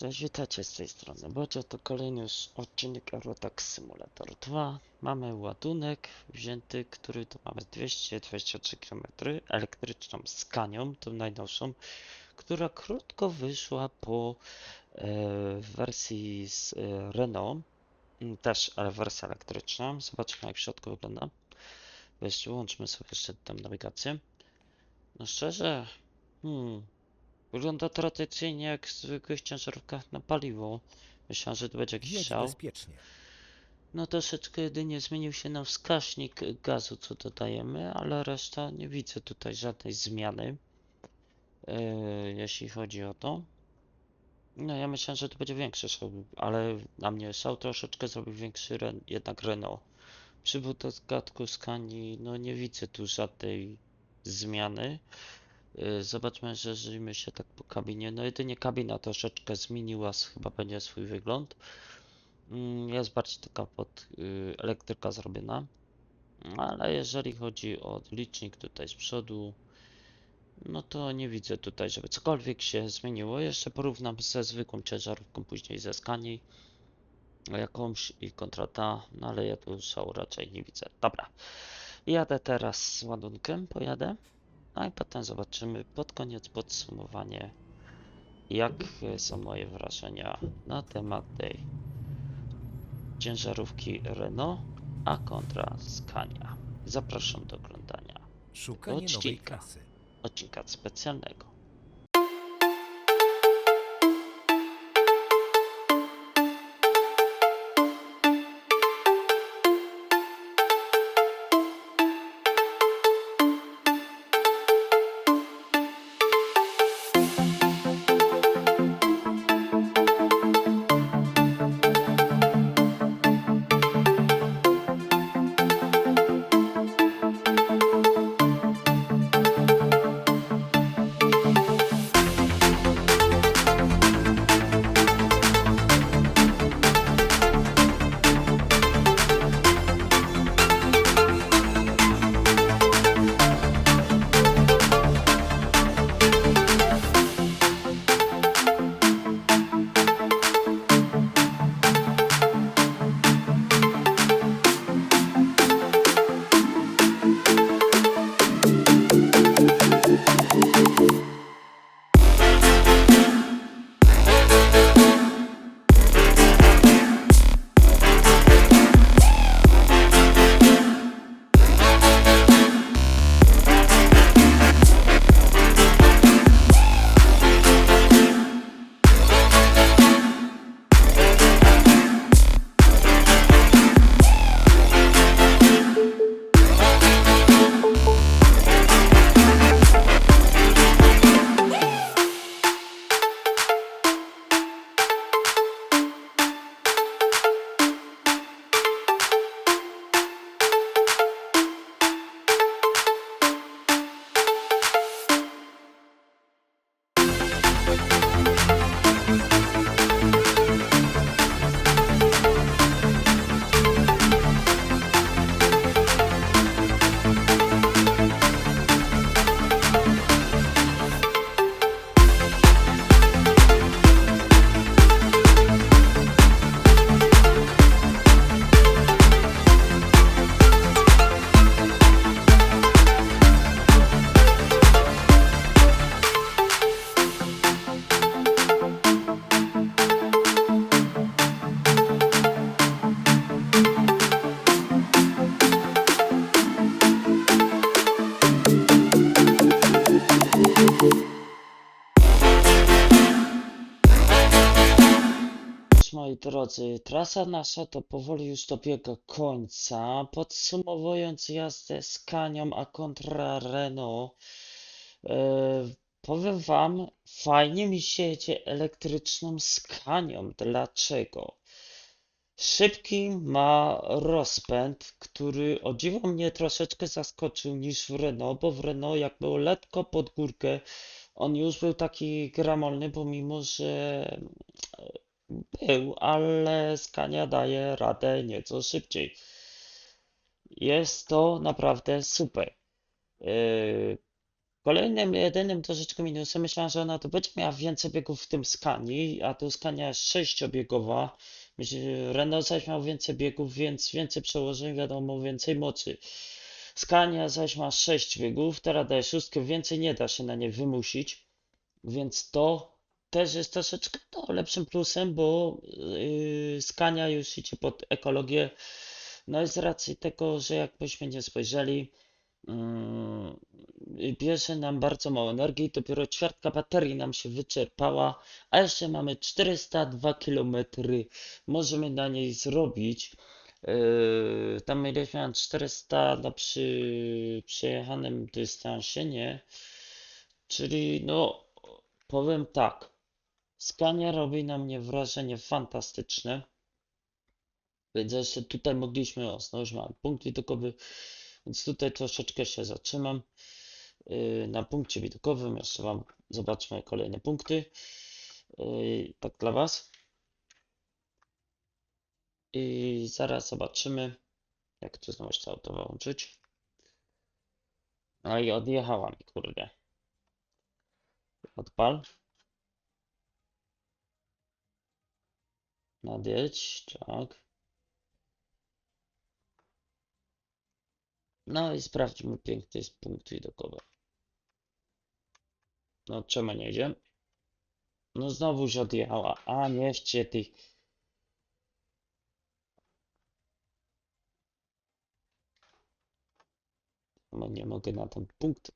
Cześć, witajcie z tej strony Bodzio, to kolejny już odcinek Eurotax Simulator 2. Mamy ładunek wzięty, który to mamy 223 km, elektryczną Scanią, tą najnowszą, która krótko wyszła po e, wersji z e, Renault, Mm, też ale wersja elektryczna. Zobaczmy jak w środku wygląda. Weź, wyłączmy sobie jeszcze tę nawigację. No szczerze, hmm, Wygląda tradycyjnie jak w zwykłych ciężarówkach na paliwo. Myślałem, że to będzie jakiś Jedź szał. bezpiecznie. No troszeczkę jedynie zmienił się nam wskaźnik gazu, co dodajemy, ale reszta nie widzę tutaj żadnej zmiany, e, jeśli chodzi o to. No ja myślałem, że to będzie większy szał, ale na mnie szał troszeczkę zrobił większy jednak Renault. Przy gadku Scanii, no nie widzę tu żadnej zmiany. Y, Zobaczmy, że żyjmy się tak po kabinie. No jedynie kabina troszeczkę zmieniła chyba będzie swój wygląd. Mm, Jest bardziej taka pod y, elektryka zrobiona. Ale jeżeli chodzi o licznik tutaj z przodu, no to nie widzę tutaj, żeby cokolwiek się zmieniło. Jeszcze porównam ze zwykłą ciężarówką, później ze Scanii jakąś i kontra ta, no ale ja tu szału raczej nie widzę. Dobra, jadę teraz z ładunkiem, pojadę. No i potem zobaczymy pod koniec podsumowanie, jak są moje wrażenia na temat tej ciężarówki Renault, a kontra Scania. Zapraszam do oglądania Szukanie nowej Odcinka. klasy. odcinka specjalnego. Drodzy, trasa nasza to powoli już dobiega końca. Podsumowując jazdę z Kanią a kontra Renault, e, powiem wam, fajnie mi się jedzie elektryczną Scanią. Dlaczego? Szybki ma rozpęd, który o dziwo mnie troszeczkę zaskoczył niż w Renault, bo w Renault jak było lekko pod górkę, on już był taki gramolny, pomimo że był, ale Scania daje radę nieco szybciej. Jest to naprawdę super. Yy, Kolejnym, jedynym troszeczkę minusem, myślałem, że ona to będzie miała więcej biegów w tym skani, a tu skania jest sześciobiegowa. Renault zaś miał więcej biegów, więc więcej przełożeń, wiadomo, więcej mocy. Skania zaś ma 6 biegów, teraz daje szóstkę, więcej nie da się na nie wymusić, więc to też jest troszeczkę no, lepszym plusem, bo yy, Skania już idzie pod ekologię. No i z racji tego, że jakbyśmy nie spojrzeli, yy, bierze nam bardzo mało energii, dopiero ćwiartka baterii nam się wyczerpała, a jeszcze mamy 402 km możemy na niej zrobić. Yy, tam mieliśmy na 400 na przy przejechanym dystansie, nie? Czyli no, powiem tak. Skania robi na mnie wrażenie fantastyczne. Więc jeszcze tutaj mogliśmy osnąć, mamy punkt widokowy, więc tutaj troszeczkę się zatrzymam. Yy, na punkcie widokowym jeszcze Wam zobaczmy kolejne punkty. Yy, tak dla Was. I zaraz zobaczymy, jak tu znowu jeszcze auto wyłączyć. No i odjechała mi, kurde. Odpal. Nadjedź, tak. No i sprawdźmy, piękny jest punkt widokowy. No czemu nie idzie? No znowu się odjechała. A nie wcie ty. No nie mogę na ten punkt.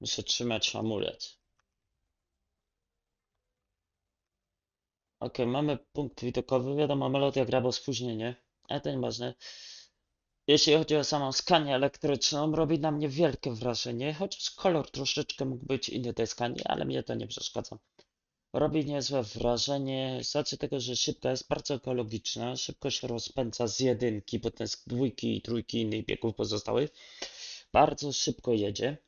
Muszę trzymać hamulec. Ok, mamy punkt widokowy. Wiadomo, melodia gra, bo spóźnienie. Ale to nieważne. Jeśli chodzi o samą skanię elektryczną, robi na mnie wielkie wrażenie, chociaż kolor troszeczkę mógł być inny tej skani, ale mnie to nie przeszkadza. Robi niezłe wrażenie z racji tego, że szybka jest bardzo ekologiczna, szybko się rozpędza z jedynki, potem z dwójki i trójki innych biegów pozostałych. Bardzo szybko jedzie.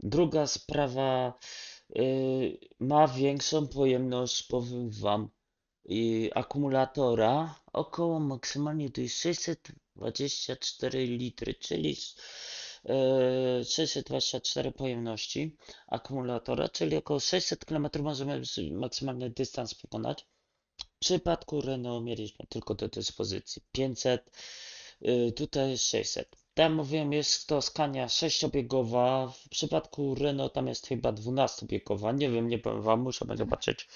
Druga sprawa, ma większą pojemność, powiem Wam, akumulatora, około maksymalnie to jest 624 litry, czyli yy, 624 pojemności akumulatora, czyli około 600 km możemy maksymalny dystans pokonać. W przypadku Renault mieliśmy tylko do dyspozycji 500, yy, tutaj jest 600. Tam mówiłem, jest to skania sześciobiegowa. W przypadku Renault tam jest chyba 12-biegowa. Nie wiem, nie powiem wam, muszę zobaczyć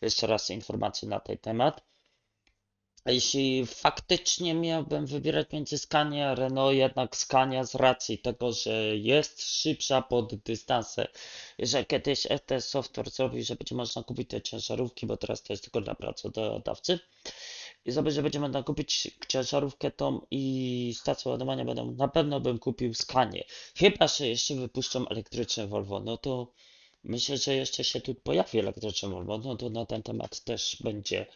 jeszcze raz informacje na ten temat. A Jeśli faktycznie miałbym wybierać między Scania a Renault, jednak Scania z racji tego, że jest szybsza pod dystanse, że kiedyś FT Software zrobi, że będzie można kupić te ciężarówki, bo teraz to jest tylko dla pracodawcy. I zrobię, że będzie można kupić ciężarówkę tą i stację ładowania będą, na pewno bym kupił Scanię. Chyba, że jeszcze wypuszczą elektryczne Volvo, no to myślę, że jeszcze się tu pojawi elektryczne Volvo, no to na ten temat też będzie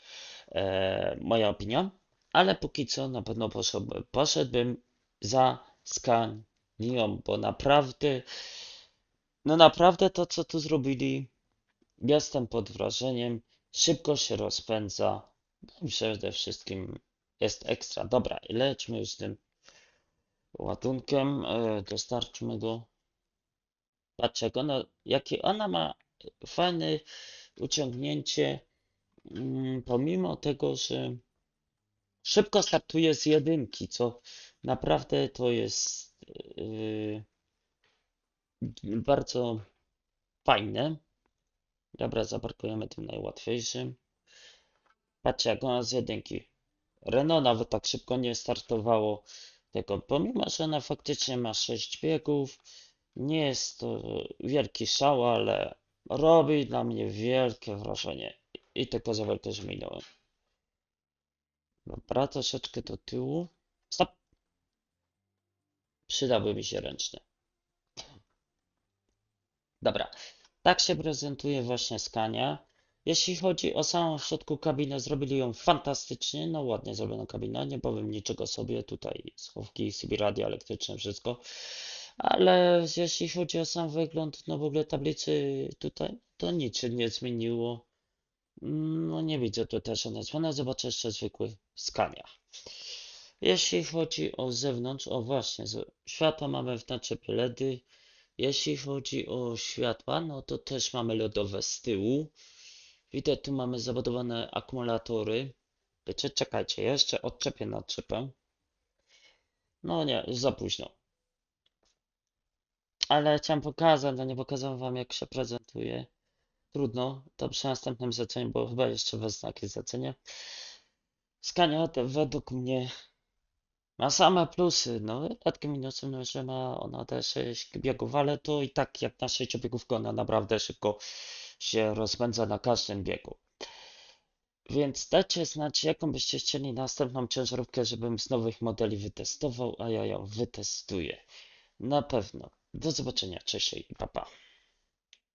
e, moja opinia, ale póki co na pewno poszedłbym, poszedłbym za Scanią, bo naprawdę, no naprawdę to, co tu zrobili, jestem pod wrażeniem, szybko się rozpędza, przede wszystkim jest ekstra. Dobra, lećmy już z tym ładunkiem, e, dostarczmy go. Patrzcie, jak ona, jakie ona ma fajne uciągnięcie, mm, pomimo tego, że szybko startuje z jedynki, co naprawdę to jest yy, bardzo fajne. Dobra, zaparkujemy tym najłatwiejszym. Patrzcie, jak ona z jedynki. Renault nawet tak szybko nie startowało tego, pomimo, że ona faktycznie ma 6 biegów. Nie jest to wielki szał, ale robi dla mnie wielkie wrażenie. I te koziołek też minąłem. Dobra, troszeczkę do tyłu. Stop! Przydałby mi się ręczny. Dobra, tak się prezentuje właśnie Scania. Jeśli chodzi o samą w środku kabinę, zrobili ją fantastycznie, no ładnie zrobioną kabinę, nie powiem niczego sobie, tutaj schowki, CB radio elektryczne, wszystko. Ale jeśli chodzi o sam wygląd, no w ogóle tablicy tutaj, to nic się nie zmieniło. No nie widzę tu też one zmiany, zobaczę jeszcze zwykły Scania. Jeśli chodzi o zewnątrz, o właśnie, światła mamy w naczepie LEDy, Jeśli chodzi o światła, no to też mamy lodowe z tyłu. Widać, tu mamy zabudowane akumulatory. Wiecie, czekajcie, jeszcze odczepię naczepę. No nie, już za późno. Ale chciałem pokazać, a nie pokazałem wam jak się prezentuje. Trudno, to przy następnym zleceniu, bo chyba jeszcze wezmę jakieś zlecenie. Scania według mnie ma same plusy, no dodatkiem minusem, no, że ma ona też 6 biegów, ale to i tak jak na 6 biegówkę ona naprawdę szybko się rozpędza na każdym biegu. Więc dajcie znać, jaką byście chcieli następną ciężarówkę, żebym z nowych modeli wytestował, a ja ją wytestuję. Na pewno. Do zobaczenia, cześć i pa pa.